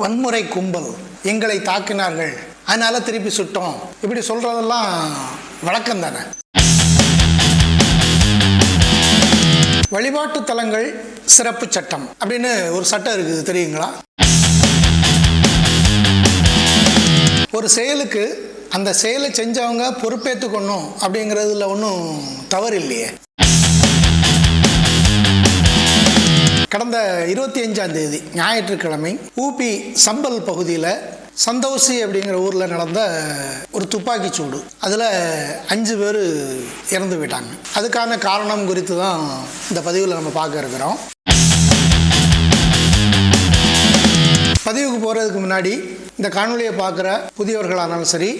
வன்முறை கும்பல் எங்களை தாக்கினார்கள். அதனால திருப்பி சுட்டோம். இப்படி சொல்றதெல்லாம் வழக்கம் தானே? வழிபாட்டு தலங்கள் சிறப்பு சட்டம் அப்படின்னு ஒரு சட்டம் இருக்குது தெரியுங்களா? ஒரு செயலுக்கு அந்த செயலை செஞ்சவங்க பொறுப்பேற்றுக்கணும் அப்படிங்கிறதுல ஒன்றும் தவறு இல்லையே கடந்த இருபத்தி அஞ்சாம் தேதி ஞாயிற்றுக்கிழமை ஊபி சம்பல் பகுதியில் சந்தோஷி அப்படிங்கிற ஊரில் நடந்த ஒரு துப்பாக்கி சூடு. அதில் அஞ்சு பேர் இறந்து போயிட்டாங்க. அதுக்கான காரணம் குறித்து தான் இந்த பதிவில் நம்ம பார்க்க இருக்கிறோம். பதிவுக்கு போகிறதுக்கு முன்னாடி இந்த காணொலியை பார்க்குற புதியவர்களாக இருந்தாலும் சரி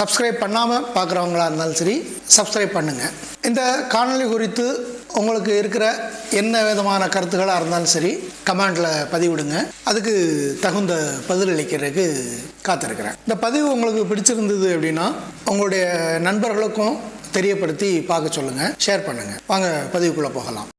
சப்ஸ்கிரைப் பண்ணாமல் பார்க்குறவங்களா இருந்தாலும் சரி சப்ஸ்கிரைப் பண்ணுங்கள் இந்த காணொளி குறித்து உங்களுக்கு இருக்கிற என்ன விதமான கருத்துக்களாக இருந்தாலும் சரி கமெண்டில் பதிவிடுங்க. அதுக்கு தகுந்த பதிலளிக்கிறதுக்கு காத்திருக்கிறேன். இந்த பதிவு உங்களுக்கு பிடிச்சிருந்தது அப்படின்னா உங்களுடைய நண்பர்களுக்கும் தெரியப்படுத்தி பார்க்க சொல்லுங்கள் ஷேர் பண்ணுங்கள் வாங்க பதிவுக்குள்ளே போகலாம்.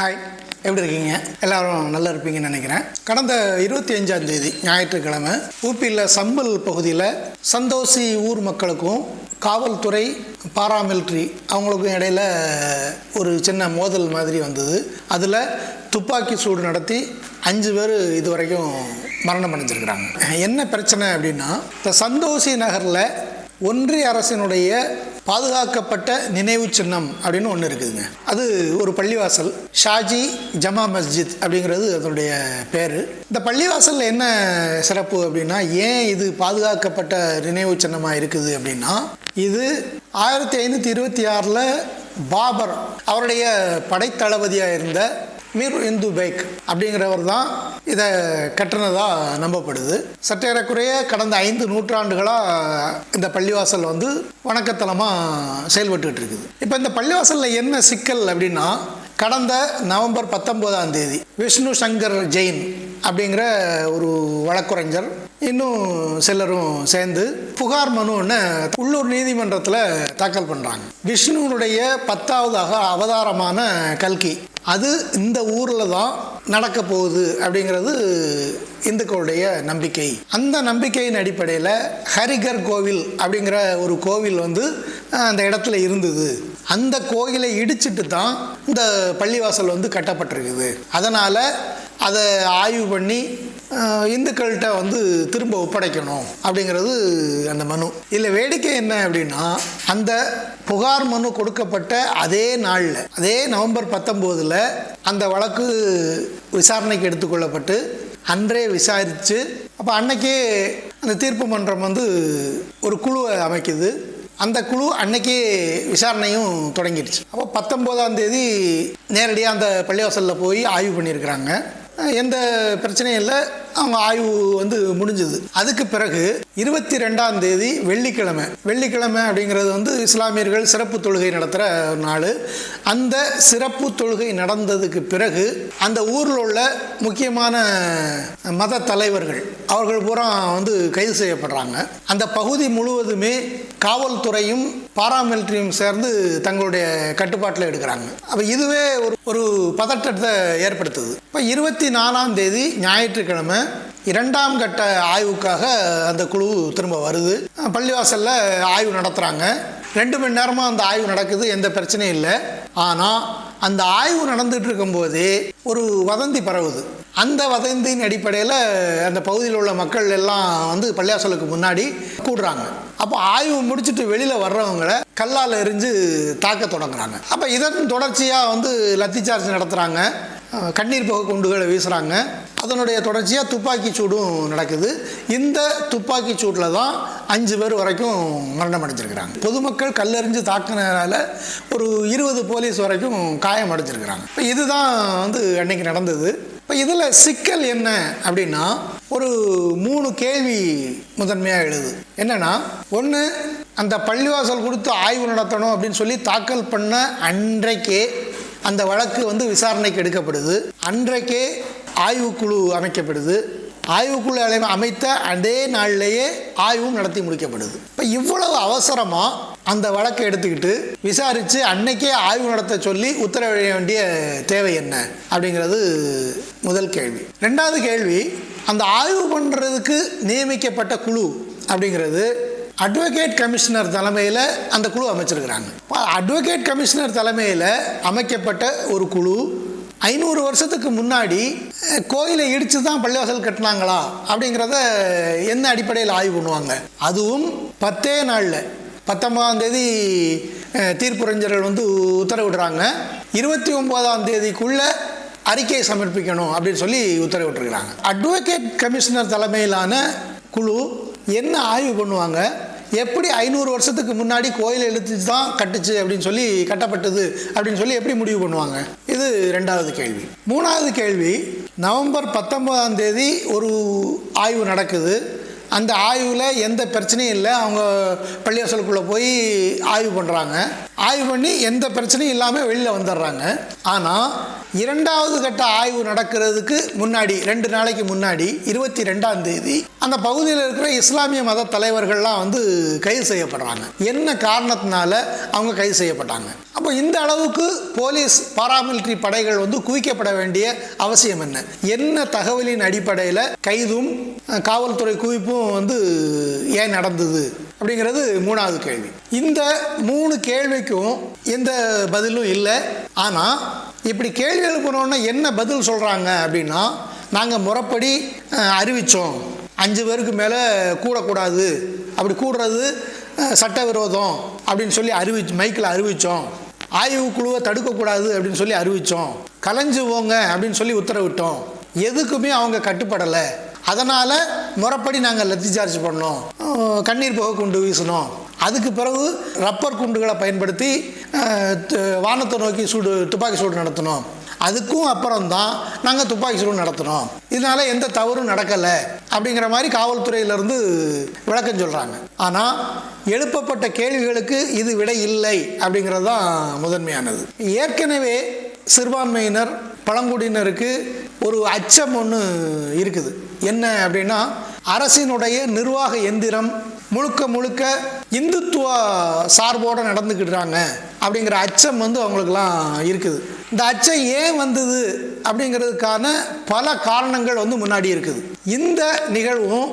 ஹாய் எப்படி இருக்கீங்க? எல்லாரும் நல்லா இருப்பீங்கன்னு நினைக்கிறேன். கடந்த இருபத்தி அஞ்சாம் தேதி ஞாயிற்றுக்கிழமை ஊப்பியில் சம்பல் பகுதியில் சந்தோஷி ஊர் மக்களுக்கும் காவல்துறை பாராமிலிட்ரி அவங்களுக்கும் இடையில ஒரு சின்ன மோதல் மாதிரி வந்தது. அதில் துப்பாக்கி சூடு நடத்தி அஞ்சு பேர் இது வரைக்கும் மரணம் அடைஞ்சிருக்கிறாங்க. என்ன பிரச்சனை அப்படின்னா இந்த சந்தோஷி நகரில் ஒன்றிய அரசினுடைய பாதுகாக்கப்பட்ட நினைவு சின்னம் அப்படின்னு ஒன்று இருக்குதுங்க. அது ஒரு பள்ளிவாசல். ஷாஜி ஜமா மஸ்ஜித் அப்படிங்கிறது அதனுடைய பேர். இந்த பள்ளிவாசலில் என்ன சிறப்பு அப்படின்னா ஏன் இது பாதுகாக்கப்பட்ட நினைவு சின்னமாக இருக்குது அப்படின்னா இது ஆயிரத்தி ஐநூற்றி இருபத்தி ஆறில் பாபர் அவருடைய படைத்தளபதியாக இருந்த மீர் இந்து பேக் அப்படிங்கிறவர் தான் இதை கட்டினதாக நம்பப்படுது. சற்றேறக்குறைய கடந்த ஐந்து நூற்றாண்டுகளாக இந்த பள்ளிவாசல் வந்து வணக்கத்தலமாக செயல்பட்டுக்கிட்டு இருக்குது இப்போ இந்த பள்ளிவாசலில் என்ன சிக்கல் அப்படின்னா கடந்த நவம்பர் பத்தொம்போதாம் தேதி விஷ்ணு சங்கர் ஜெயின் அப்படிங்கிற ஒரு வழக்குரைஞர் இன்னும் சிலரும் சேர்ந்து புகார் மனு ஒன்று உள்ளூர் நீதிமன்றத்தில் தாக்கல் பண்ணுறாங்க விஷ்ணுனுடைய பத்தாவதாக அவதாரமான கல்கி அது இந்த ஊரில் தான் நடக்க போகுது அப்படிங்கிறது இந்துக்களுடைய நம்பிக்கை. அந்த நம்பிக்கையின் அடிப்படையில் ஹரிகர் கோவில் அப்படிங்கிற ஒரு கோவில் வந்து அந்த இடத்துல இருந்தது. அந்த கோயிலை இடிச்சிட்டு தான் இந்த பள்ளிவாசல் வந்து கட்டப்பட்டிருக்குது. அதனால் அதை ஆய்வு பண்ணி இந்துக்கள்கிட்ட வந்து திரும்ப ஒப்படைக்கணும் அப்படிங்கிறது அந்த மனு. இதில் வேடிக்கை என்ன அப்படின்னா அந்த புகார் மனு கொடுக்கப்பட்ட அதே நாளில் அதே நவம்பர் பத்தொம்போதில் அந்த வழக்கு விசாரணைக்கு எடுத்துக்கொள்ளப்பட்டு அன்றே விசாரித்து அப்போ அன்னைக்கே அந்த தீர்ப்பு மன்றம் வந்து ஒரு குழுவை அமைக்குது. அந்த குழு அன்னைக்கே விசாரணையும் தொடங்கிடுச்சு. அப்போ பத்தொம்போதாம் தேதி நேரடியாக அந்த பள்ளிவாசலில் போய் ஆய்வு பண்ணியிருக்கிறாங்க. எந்த பிரச்சனையும் இல்லை. அவங்க ஆய்வு வந்து முடிஞ்சது. அதுக்கு பிறகு இருபத்தி ரெண்டாம் தேதி வெள்ளிக்கிழமை. வெள்ளிக்கிழமை அப்படிங்கிறது வந்து இஸ்லாமியர்கள் சிறப்பு தொழுகை நடத்துகிற ஒரு நாள். அந்த சிறப்பு தொழுகை நடந்ததுக்கு பிறகு அந்த ஊரில் உள்ள முக்கியமான மத தலைவர்கள் அவர்கள் பூரா வந்து கைது செய்யப்படுறாங்க. அந்த பகுதி முழுவதுமே காவல்துறையும் பாராமிலிட்டரியும் சேர்ந்து தங்களுடைய கட்டுப்பாட்டில் எடுக்கிறாங்க. அப்போ இதுவே ஒரு ஒரு பதட்டத்தை ஏற்படுத்துது. இப்போ இருபத்தி நாலாம் தேதி ஞாயிற்றுக்கிழமை இரண்டாம் கட்ட ஆய்வுக்காக அந்த குழு திரும்ப வருது. பள்ளிவாசலில் ஆய்வு நடத்துகிறாங்க ரெண்டு மணி நேரமாக அந்த ஆய்வு நடக்குது எந்த பிரச்சனையும் இல்லை. ஆனால் அந்த ஆய்வு நடந்துட்டு இருக்கும்போதே ஒரு வதந்தி பரவுது. அந்த வதந்தியின் அடிப்படையில் அந்த பகுதியில் உள்ள மக்கள் எல்லாம் வந்து பள்ளியாசலுக்கு முன்னாடி கூடுறாங்க. அப்போ ஆய்வு முடிச்சுட்டு வெளியில் வர்றவங்கள கல்லால் எரிஞ்சு தாக்க தொடங்குறாங்க. அப்போ இதன் தொடர்ச்சியாக வந்து லத்தி சார்ஜ் நடத்துகிறாங்க கண்ணீர் புகை குண்டுகளை வீசுகிறாங்க அதனுடைய தொடர்ச்சியாக துப்பாக்கி சூடும் நடக்குது. இந்த துப்பாக்கி சூட்டில் தான் அஞ்சு பேர் வரைக்கும் மரணம் அடைஞ்சிருக்கிறாங்க. பொதுமக்கள் கல்லெறிஞ்சு தாக்குனதால ஒரு இருபது போலீஸ் வரைக்கும் காயம் அடைஞ்சிருக்கிறாங்க. இப்போ இதுதான் வந்து அன்னைக்கு நடந்தது. இப்போ இதில் சிக்கல் என்ன அப்படின்னா ஒரு மூணு கேள்வி முதன்மையாக எழுது. என்னென்னா ஒன்று அந்த பள்ளிவாசல் கொடுத்து ஆய்வு நடத்தணும் அப்படின்னு சொல்லி தாக்கல் பண்ண அன்றைக்கே அந்த வழக்கு வந்து விசாரணைக்கு எடுக்கப்படுது. அன்றைக்கே ஆய்வுக்குழு அமைக்கப்படுது. ஆய்வுக்குழு அமைத்த அதே நாளிலேயே ஆய்வும் நடத்தி முடிக்கப்படுது. இப்போ இவ்வளவு அவசரமாக அந்த வழக்கை எடுத்துக்கிட்டு விசாரித்து அன்னைக்கே ஆய்வு நடத்த சொல்லி உத்தரவிட வேண்டிய தேவை என்ன? அப்படிங்கிறது முதல் கேள்வி. ரெண்டாவது கேள்வி அந்த ஆய்வு பண்ணுறதுக்கு நியமிக்கப்பட்ட குழு அப்படிங்கிறது அட்வொகேட் கமிஷனர் தலைமையில் அந்த குழு அமைச்சிருக்கிறாங்க. அட்வொகேட் கமிஷனர் தலைமையில் அமைக்கப்பட்ட ஒரு குழு ஐநூறு வருஷத்துக்கு முன்னாடி கோயிலை இடித்து தான் பள்ளிவாசல் கட்டினாங்களா அப்படிங்கிறத என்ன அடிப்படையில் ஆய்வு பண்ணுவாங்க? அதுவும் பத்தே நாளில். பத்தொன்பதாம் தேதி தீர்ப்புரைஞர்கள் வந்து உத்தரவிடுறாங்க. இருபத்தி ஒன்பதாம் தேதிக்குள்ள அறிக்கையை சமர்ப்பிக்கணும் அப்படின்னு சொல்லி உத்தரவிட்டிருக்கிறாங்க. அட்வொகேட் கமிஷனர் தலைமையிலான குழு என்ன ஆய்வு பண்ணுவாங்க? எப்படி ஐநூறு வருஷத்துக்கு முன்னாடி கோயில் எழுத்து தான் கட்டுச்சு அப்படின்னு சொல்லி கட்டப்பட்டது அப்படின்னு சொல்லி எப்படி முடிவு பண்ணுவாங்க? இது ரெண்டாவது கேள்வி. மூணாவது கேள்வி நவம்பர் பத்தொன்பதாம் தேதி ஒரு ஆய்வு நடக்குது. அந்த ஆய்வில் எந்த பிரச்சனையும் இல்லை. அவங்க பள்ளிவாசலுக்குள்ளே போய் ஆய்வு பண்ணுறாங்க ஆய்வு பண்ணி எந்த பிரச்சனையும் இல்லாமல் வெளியில் வந்துடுறாங்க ஆனால் இரண்டாவது கட்ட ஆய்வு நடக்கிறதுக்கு முன்னாடி ரெண்டு நாளைக்கு முன்னாடி இருபத்தி ரெண்டாம் தேதி அந்த பகுதியில் இருக்கிற இஸ்லாமிய மத தலைவர்கள்லாம் வந்து கைது செய்யப்படுறாங்க. என்ன காரணத்தினால அவங்க கைது செய்யப்பட்டாங்க? அப்போ இந்த அளவுக்கு போலீஸ் பாராமிலிட்டரி படைகள் வந்து குவிக்கப்பட வேண்டிய அவசியம் என்ன? என்ன தகவலின் அடிப்படையில் கைதும் காவல்துறை குவிப்பும் வந்து ஏன் நடந்தது? அப்படிங்கிறது மூணாவது கேள்வி. இந்த மூணு கேள்விக்கும் எந்த பதிலும் இல்லை. ஆனால் இப்படி கேள்வி எழுப்பினோன்னா என்ன பதில் சொல்கிறாங்க அப்படின்னா நாங்கள் முறைப்படி அறிவித்தோம் அஞ்சு பேருக்கு மேலே கூடக்கூடாது. அப்படி கூடுறது சட்டவிரோதம் அப்படின்னு சொல்லி அறிவி மைக்கில் அறிவித்தோம் ஆய்வு குழுவை தடுக்கக்கூடாது அப்படின்னு சொல்லி அறிவித்தோம் கலைஞ்சு போங்க அப்படின்னு சொல்லி உத்தரவிட்டோம். எதுக்குமே அவங்க கட்டுப்படலை. அதனால் முறைப்படி நாங்கள் லத்தி சார்ஜ் பண்ணோம். கண்ணீர் புகை குண்டு வீசினோம். அதுக்கு பிறகு ரப்பர் குண்டுகளை பயன்படுத்தி வானத்தை நோக்கி சூடு துப்பாக்கி சூடு நடத்தினோம் அதுக்கும் அப்புறம் தான் நாங்கள் துப்பாக்கி சூடு நடத்தினோம் இதனால் எந்த தவறும் நடக்கலை அப்படிங்கிற மாதிரி காவல்துறையிலேருந்து விளக்கம் சொல்கிறாங்க ஆனால் எழுப்பப்பட்ட கேள்விகளுக்கு இது விடை இல்லை அப்படிங்கிறது தான் முதன்மையானது. ஏற்கனவே சிறுபான்மையினர் பழங்குடியினருக்கு ஒரு அச்சம் ஒன்று இருக்குது. என்ன அப்படின்னா அரசினுடைய நிர்வாக எந்திரம் முழுக்க முழுக்க இந்துத்துவ சார்போடு நடந்துக்கிடுறாங்க அப்படிங்கிற அச்சம் வந்து அவங்களுக்குலாம் இருக்குது. இந்த அச்சம் ஏன் வந்தது அப்படிங்கிறதுக்கான பல காரணங்கள் வந்து முன்னாடி இருக்குது. இந்த நிகழ்வும்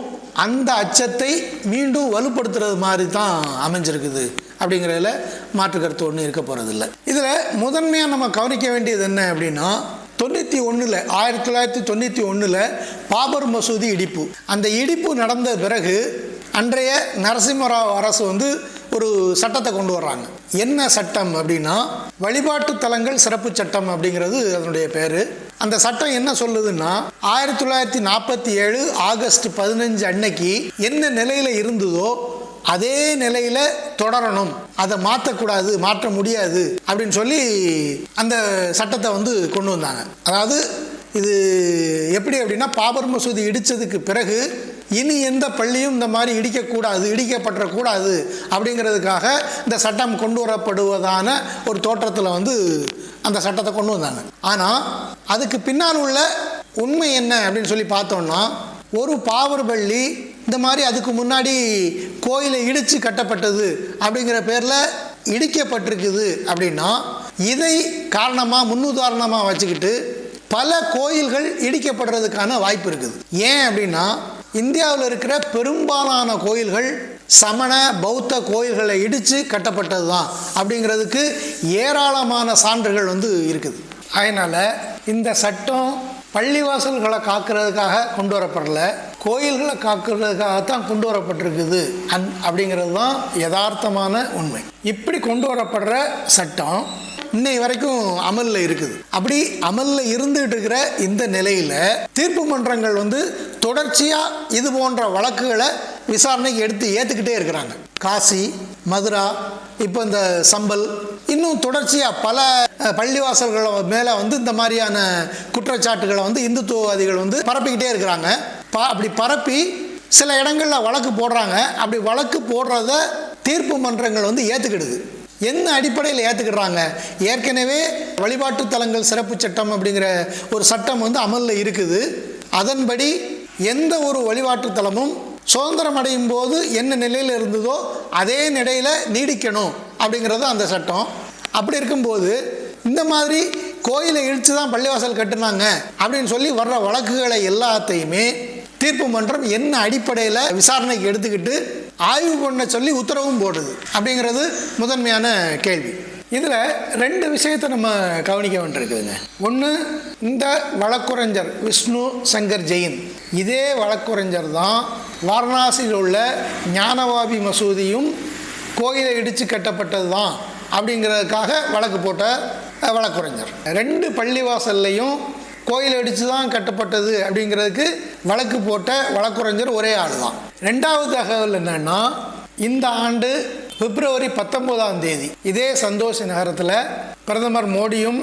அந்த அச்சத்தை மீண்டும் வலுப்படுத்துறது மாதிரி தான் அமைஞ்சிருக்குது அப்படிங்கிறதுல மாற்று கருத்து ஒன்றும் இருக்க போகிறதில்ல இதில் முதன்மையாக நம்ம கவனிக்க வேண்டியது என்ன அப்படின்னா தொண்ணூற்றி ஒன்றில் ஆயிரத்தி தொள்ளாயிரத்தி தொண்ணூற்றி ஒன்றில் பாபர் மசூதி இடிப்பு. அந்த இடிப்பு நடந்த பிறகு அன்றைய நரசிம்மராவ் அரசு வந்து ஒரு சட்டத்தை கொண்டு வர்றாங்க. என்ன சட்டம் அப்படின்னா வழிபாட்டு தலங்கள் சிறப்பு சட்டம் அப்படிங்கிறது அதனுடைய பேர். அந்த சட்டம் என்ன சொல்லுதுன்னா ஆயிரத்தி தொள்ளாயிரத்தி நாற்பத்தி ஏழு ஆகஸ்ட் பதினஞ்சு அன்னைக்கு என்ன நிலையில் இருந்ததோ அதே நிலையில் தொடரணும். அதை மாற்றக்கூடாது மாற்ற முடியாது அப்படின்னு சொல்லி அந்த சட்டத்தை வந்து கொண்டு வந்தாங்க. அதாவது இது எப்படி அப்படின்னா பாபர் மசூதி இடித்ததுக்கு பிறகு இனி எந்த பள்ளியும் இந்த மாதிரி இடிக்கக்கூடாது இடிக்கப்பட்டக்கூடாது அப்படிங்கிறதுக்காக இந்த சட்டம் கொண்டு வரப்படுவதான ஒரு தோற்றத்தில் வந்து அந்த சட்டத்தை கொண்டு வந்தாங்க. ஆனால் அதுக்கு பின்னால் உள்ள உண்மை என்ன அப்படின்னு சொல்லி பார்த்தோம்னா ஒரு பாவர் பள்ளி இந்த மாதிரி அதுக்கு முன்னாடி கோயிலை இடித்து கட்டப்பட்டது அப்படிங்கிற பேரில் இடிக்கப்பட்டிருக்குது அப்படின்னா இதை காரணமாக முன்னுதாரணமாக வச்சுக்கிட்டு பல கோயில்கள் இடிக்கப்படுறதுக்கான வாய்ப்பு இருக்குது. ஏன் அப்படின்னா இந்தியாவில் இருக்கிற பெரும்பாலான கோயில்கள் சமண பௌத்த கோயில்களை இடித்து கட்டப்பட்டது தான். அப்படிங்கிறதுக்கு ஏராளமான சான்றுகள் வந்து இருக்குது. அதனால் இந்த சட்டம் பள்ளிவாசல்களை காக்கிறதுக்காக கொண்டு வரப்படல. கோயில்களை காக்கிறதுக்காகத்தான் கொண்டு வரப்பட்டிருக்குது. அந் அப்படிங்கிறது தான் யதார்த்தமான உண்மை. இப்படி கொண்டு வரப்படுற சட்டம் இன்னை வரைக்கும் அமலில் இருக்குது. அப்படி அமலில் இருந்துகிட்டு இருக்கிற இந்த நிலையில் தீர்ப்பு மன்றங்கள் வந்து தொடர்ச்சியாக இது போன்ற வழக்குகளை விசாரணைக்கு எடுத்து ஏற்றுக்கிட்டே இருக்கிறாங்க. காசி மதுரா இப்போ இந்த சம்பல் இன்னும் தொடர்ச்சியாக பல பள்ளிவாசல்களை பள்ளிவாசல்கள் மேலே வந்து இந்த மாதிரியான குற்றச்சாட்டுகளை வந்து இந்துத்துவவாதிகள் வந்து பரப்பிக்கிட்டே இருக்கிறாங்க. ப அப்படி பரப்பி சில இடங்களில் வழக்கு போடுறாங்க. அப்படி வழக்கு போடுறத தீர்ப்பு மன்றங்கள் வந்து ஏற்றுக்கிடுது என்ன அடிப்படையில் ஏற்றுக்கிடுறாங்க ஏற்கனவே வழிபாட்டு தலங்கள் சிறப்பு சட்டம் அப்படிங்கிற ஒரு சட்டம் வந்து அமலில் இருக்குது. அதன்படி எந்த ஒரு வழிபாட்டு தலமும் சுதந்திரம் அடையும் போது என்ன நிலையில் இருந்ததோ அதே நிலையில் நீடிக்கணும் அப்படிங்கிறது அந்த சட்டம். அப்படி இருக்கும்போது இந்த மாதிரி கோயிலை இழுத்து தான் பள்ளிவாசல் கட்டுனாங்க அப்படின்னு சொல்லி வர்ற வழக்குகளை எல்லாத்தையுமே தீர்ப்பு மன்றம் என்ன அடிப்படையில் விசாரணைக்கு எடுத்துக்கிட்டு ஆய்வு பண்ண சொல்லி உத்தரவும் போடுது. அப்படிங்கிறது முதன்மையான கேள்வி. இதில் ரெண்டு விஷயத்தை நம்ம கவனிக்க வேண்டியிருக்குதுங்க. ஒன்று இந்த வழக்குரைஞர் விஷ்ணு சங்கர் ஜெயின். இதே வழக்குரைஞர் தான் வாரணாசியில் உள்ள ஞானவாபி மசூதியும் கோயிலை இடித்து கட்டப்பட்டது தான் அப்படிங்கிறதுக்காக வழக்கு போட்ட வழக்குரைஞர். ரெண்டு பள்ளிவாசல்லையும் கோயில் அடித்து தான் கட்டப்பட்டது அப்படிங்கிறதுக்கு வழக்கு போட்ட வழக்குரைஞர் ஒரே ஆள் தான். ரெண்டாவது தகவல் என்னன்னா இந்த ஆண்டு பிப்ரவரி பத்தொன்பதாம் தேதி இதே சந்தோஷ் நகரத்தில் பிரதமர் மோடியும்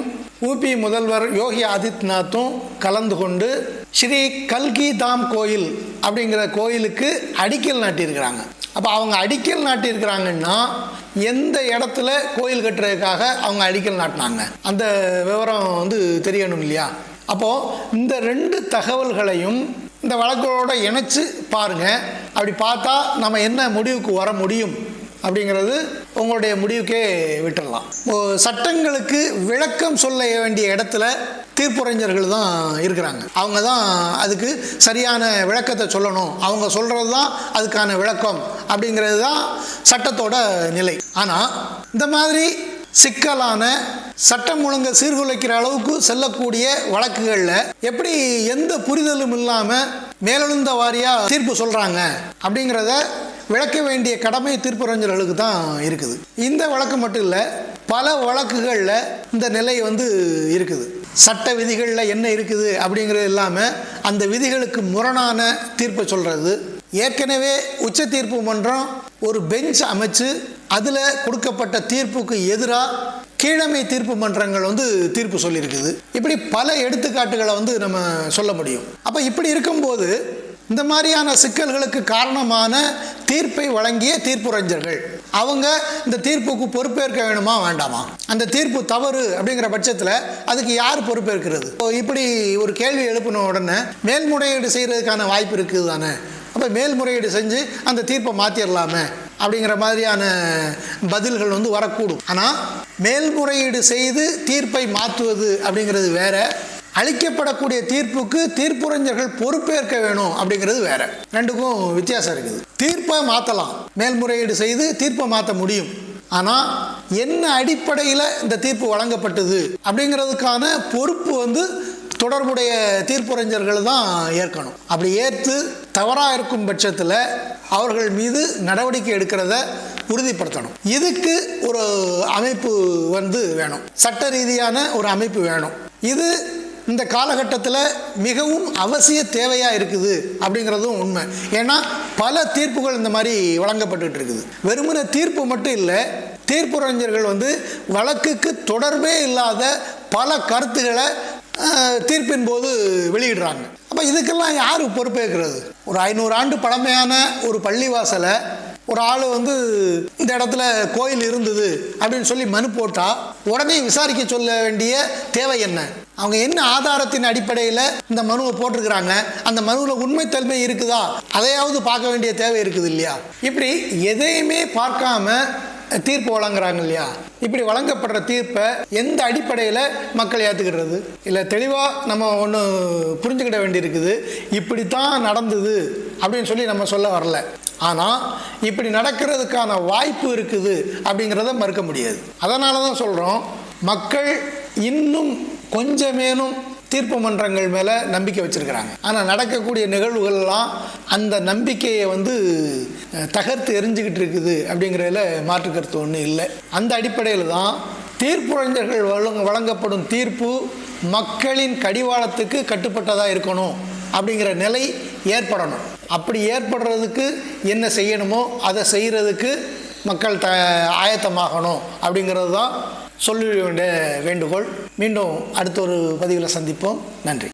ஊபி முதல்வர் யோகி ஆதித்யநாத்தும் கலந்து கொண்டு ஸ்ரீ கல்கி தாம் கோயில் அப்படிங்கிற கோயிலுக்கு அடிக்கல் நாட்டியிருக்கிறாங்க. அப்போ அவங்க அடிக்கல் நாட்டியிருக்கிறாங்கன்னா எந்த இடத்துல கோயில் கட்டுறதுக்காக அவங்க அடிக்கல் நாட்டினாங்க? அந்த விவரம் வந்து தெரியணும் இல்லையா? அப்போது இந்த ரெண்டு தகவல்களையும் இந்த வழக்குகளோட இணைச்சு பாருங்க. அப்படி பார்த்தா நம்ம என்ன முடிவுக்கு வர முடியும் அப்படிங்கிறது உங்களுடைய முடிவுக்கே விட்டுடலாம் சட்டங்களுக்கு விளக்கம் சொல்ல வேண்டிய இடத்துல தீர்ப்புரைஞர்கள் தான் இருக்கிறாங்க. அவங்க தான் அதுக்கு சரியான விளக்கத்தை சொல்லணும். அவங்க சொல்கிறது தான் அதுக்கான விளக்கம் அப்படிங்கிறது தான் சட்டத்தோட நிலை. ஆனால் இந்த மாதிரி சிக்கலான சட்டம் ஒழுங்கை சீர்குலைக்கிற அளவுக்கு செல்லக்கூடிய வழக்குகளில் எப்படி எந்த புரிதலும் இல்லாமல் மேலெழுந்த வாரியாக தீர்ப்பு சொல்கிறாங்க அப்படிங்கிறத விளக்க வேண்டிய கடமை தீர்ப்புரைஞர்களுக்கு தான் இருக்குது. இந்த வழக்கு மட்டும் இல்லை பல வழக்குகளில் இந்த நிலை வந்து இருக்குது. சட்ட விதிகளில் என்ன இருக்குது அப்படிங்கிறது இல்லாமல் அந்த விதிகளுக்கு முரணான தீர்ப்பை சொல்கிறது ஏற்கனவே உச்ச தீர்ப்பு மன்றம் ஒரு பெஞ்ச் அமைச்சு அதில் கொடுக்கப்பட்ட தீர்ப்புக்கு எதிராக கீழமை தீர்ப்பு மன்றங்கள் வந்து தீர்ப்பு சொல்லியிருக்குது. இப்படி பல எடுத்துக்காட்டுகளை வந்து நம்ம சொல்ல முடியும். அப்போ இப்படி இருக்கும்போது இந்த மாதிரியான சிக்கல்களுக்கு காரணமான தீர்ப்பை வழங்கிய தீர்ப்புரைஞர்கள் அவங்க இந்த தீர்ப்புக்கு பொறுப்பேற்க வேணுமா வேண்டாமா? அந்த தீர்ப்பு தவறு அப்படிங்கிற பட்சத்தில் அதுக்கு யார் பொறுப்பேற்கிறது? இப்போ இப்படி ஒரு கேள்வி எழுப்பின உடனே மேல்முறையீடு செய்கிறதுக்கான வாய்ப்பு இருக்குது தானே அப்போ மேல்முறையீடு செஞ்சு அந்த தீர்ப்பை மாற்றிடலாமே அப்படிங்கிற மாதிரியான பதில்கள் வந்து வரக்கூடும். ஆனால் மேல்முறையீடு செய்து தீர்ப்பை மாற்றுவது அப்படிங்கிறது வேற. அளிக்கப்படக்கூடிய தீர்ப்புக்கு தீர்ப்புரைஞர்கள் பொறுப்பேற்க வேணும் அப்படிங்கிறது வேற. ரெண்டுக்கும் வித்தியாசம் இருக்குது. தீர்ப்பை மாற்றலாம் மேல்முறையீடு செய்து தீர்ப்பை மாற்ற முடியும். ஆனால் என்ன அடிப்படையில் இந்த தீர்ப்பு வழங்கப்பட்டது அப்படிங்கிறதுக்கான பொறுப்பு வந்து தொடர்புடைய தீர்ப்புரைஞர்கள் தான் ஏற்கணும். அப்படி ஏற்று தவறாக இருக்கும் பட்சத்தில் அவர்கள் மீது நடவடிக்கை எடுக்கிறத உறுதிப்படுத்தணும். இதுக்கு ஒரு அமைப்பு வந்து வேணும். சட்ட ரீதியான ஒரு அமைப்பு வேணும். இது இந்த காலகட்டத்தில் மிகவும் அவசிய தேவையாக இருக்குது அப்படிங்கிறதும் உண்மை. ஏன்னா பல தீர்ப்புகள் இந்த மாதிரி வழங்கப்பட்டுட்டு இருக்குது. வெறுமன தீர்ப்பு மட்டும் இல்லை தீர்ப்புரைஞர்கள் வந்து வழக்குக்கு தொடர்பே இல்லாத பல கருத்துக்களை தீர்ப்பின் போது வெளியிடுறாங்க. அப்போ இதுக்கெல்லாம் யார் பொறுப்பேற்கிறது? ஒரு ஐநூறு ஆண்டு பழமையான ஒரு பள்ளிவாசலை ஒரு ஆள் வந்து இந்த இடத்துல கோயில் இருந்தது அப்படின்னு சொல்லி மனு போட்டால் உடனே விசாரிக்க சொல்ல வேண்டிய தேவை என்ன? அவங்க என்ன ஆதாரத்தின் அடிப்படையில் இந்த மனுவை போட்டிருக்கிறாங்க? அந்த மனுவில் உண்மைத்தன்மை இருக்குதா? அதையாவது பார்க்க வேண்டிய தேவை இருக்குது இல்லையா? இப்படி எதையுமே பார்க்காம தீர்ப்பு வழங்குறாங்க இல்லையா? இப்படி வழங்கப்படுற தீர்ப்பை எந்த அடிப்படையில் மக்கள் ஏற்றுக்கிறது இல்லை தெளிவாக நம்ம ஒன்று புரிஞ்சுக்கிட வேண்டியிருக்குது. இப்படித்தான் நடந்தது அப்படின்னு சொல்லி நம்ம சொல்ல வரல. ஆனால் இப்படி நடக்கிறதுக்கான வாய்ப்பு இருக்குது அப்படிங்கிறத மறுக்க முடியாது. அதனால தான் சொல்கிறோம் மக்கள் இன்னும் கொஞ்சமேனும் தீர்ப்பு மன்றங்கள் மேலே நம்பிக்கை வச்சுருக்கிறாங்க. ஆனால் நடக்கக்கூடிய நிகழ்வுகள்லாம் அந்த நம்பிக்கையை வந்து தகர்த்து எரிஞ்சுக்கிட்டு இருக்குது அப்படிங்கிறதுல மாற்று கருத்து ஒன்றும் இல்லை. அந்த அடிப்படையில் தான் தீர்ப்புரைஞர்கள் வழங்க வழங்கப்படும் தீர்ப்பு மக்களின் கடிவாளத்துக்கு கட்டுப்பட்டதாக இருக்கணும் அப்படிங்கிற நிலை ஏற்படணும். அப்படி ஏற்படுறதுக்கு என்ன செய்யணுமோ அதை செய்கிறதுக்கு மக்கள் த ஆயத்தமாகணும் அப்படிங்கிறது தான் சொல்ல வேண்டுகோள். மீண்டும் அடுத்த ஒரு பதிவில் சந்திப்போம். நன்றி.